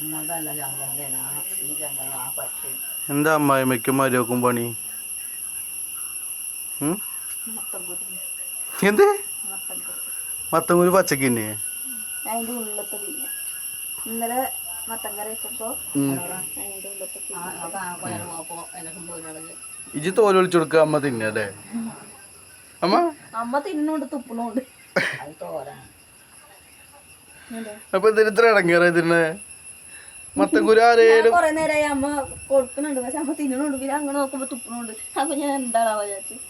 എന്നതല്ല അമ്മായി ആ നോക്കും എന്താ? മരുവക്കും പണി? എന്ത് മത്തങ്ങൂര് പച്ചക്ക് തന്നെ അതിന്റെ ഉള്ളിലത്തെ തിന്ന. ഇന്നലെ ഇജ് തോൽ ഒളിച്ചു കൊടുക്ക അമ്മ തിന്നല്ലേ? അമ്മ? അമ്മ തിന്നുണ്ട് തുപ്പണുണ്ട് അത് തോരാ. അപ്പൊ ഇതിന് ഇത്ര ഇടങ്ങേറായി ഇതിന്? മത്തങ്കുരാരേലും കൊറേ നേരമായി അമ്മ കൊടുക്കുന്നുണ്ട്. പക്ഷെ അമ്മ തിന്നണുണ്ട്. പിന്നെ അങ്ങനെ നോക്കുമ്പോ തുപ്പണുണ്ട്. അപ്പൊ ഞാൻ എന്താണാവോ വരുന്നത്.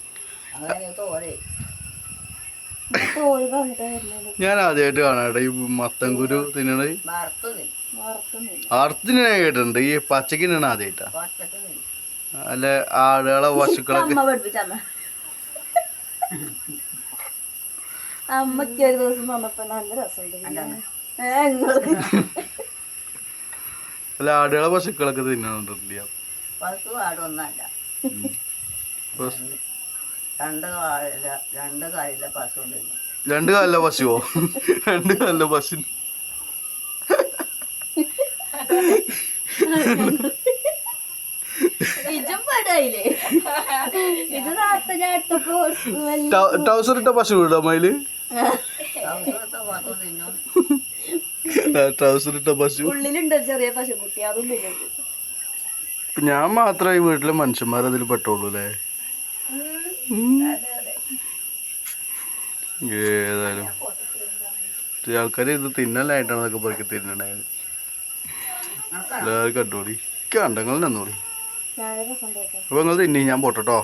ഞാൻ ആദ്യമായിട്ട് കാണാട്ടെ ഈ മത്തങ്കുരു തിന്നണ തിന്നും. ഞാൻ കേട്ടിട്ടുണ്ട്. ഈ പച്ചക്ക് തിന്നണ ആദ്യമായിട്ടാ അല്ലെ ആടുകളെ പശുക്കളൊക്കെ അമ്മ പഠിപ്പിച്ച അമ്മ. അമ്മയ്ക്ക് ഒരു ദിവസം വന്നപ്പോ നല്ല രസമുണ്ട്. അല്ല ആടുകളെ പശുക്കളൊക്കെ തിന്നുന്നുണ്ടല്ല പശു ആടൊന്നല്ല രണ്ട് കാലില്ല രണ്ട് കാലില്ല പശു തിന്നും. രണ്ട് പശുവോ? രണ്ട് കാലിലെ പശു. ടൗസർ ഇട്ട പശു ഇടാ മയിൽ? പശുത്തെ പശു തിന്നും. ട്രൗസർ ഇട്ട പശു. ഉള്ളിലുണ്ട് ചെറിയ പശുക്കുട്ടി അതും ഞാൻ മാത്രമേ വീട്ടിലെ മനുഷ്യന്മാർ അതിൽ പെട്ടോളൂ അല്ലേ? ഏതായാലും. ആൾക്കാർ ഇത് തിന്നലായിട്ടാണ് അതൊക്കെ പറക്കി തിന്നണ്ടായത് എല്ലാവരും കണ്ടോളി. കണ്ടങ്ങൾ നന്നോളി. അപ്പൊ നിങ്ങൾ തിന്നി ഞാൻ പോട്ടോ